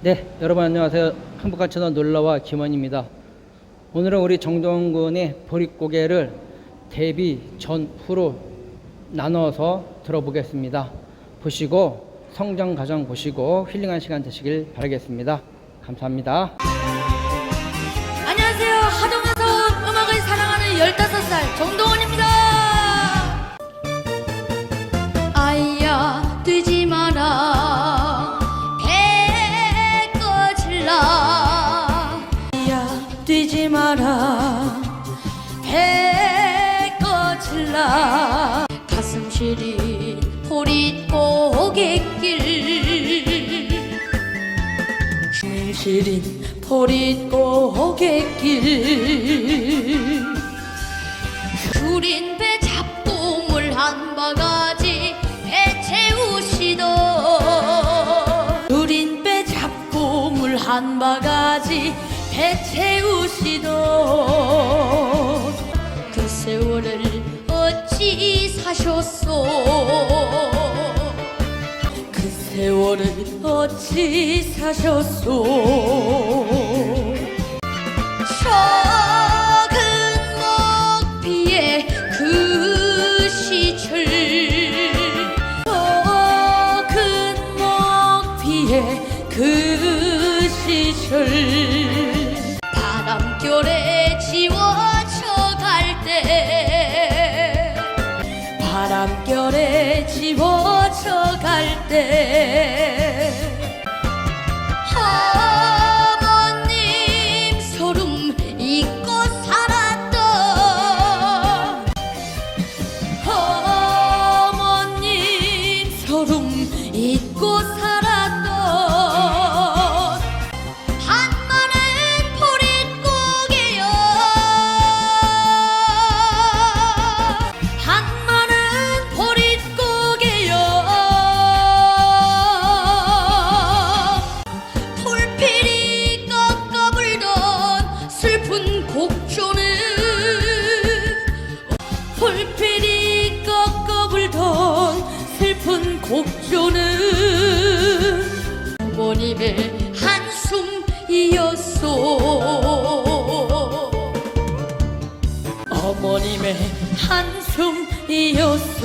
네, 여러분 안녕하세요. 행복한 천원 놀러와 김원입니다. 오늘은 우리 정동원 군의 보릿고개를 데뷔 전 후로 나눠서 들어보겠습니다. 보시고 성장 과정 보시고 힐링한 시간 되시길 바라겠습니다. 감사합니다. 안녕하세요. 하동에서 온 음악을 사랑하는 15살 정동원입니다. 아이야 뛰지 시린 보릿고갯길. 시린 보릿고갯길. 줄인 배 잡고 물 한 바가지 배 채우시던. 줄인 배 잡고 물 한 바가지 배 채우시던 사셨소 그 세월을 어찌 사셨소? 작은 먹비의 그 시절 작은 먹비의 그 시절 바람결에 지워져 갈때 바람결에 지워져 갈때. 어머님 소름 잊고 살았던. 어머님 소름 잊고 곡조는 어머님의 한숨이었소. 어머님의 한숨이었소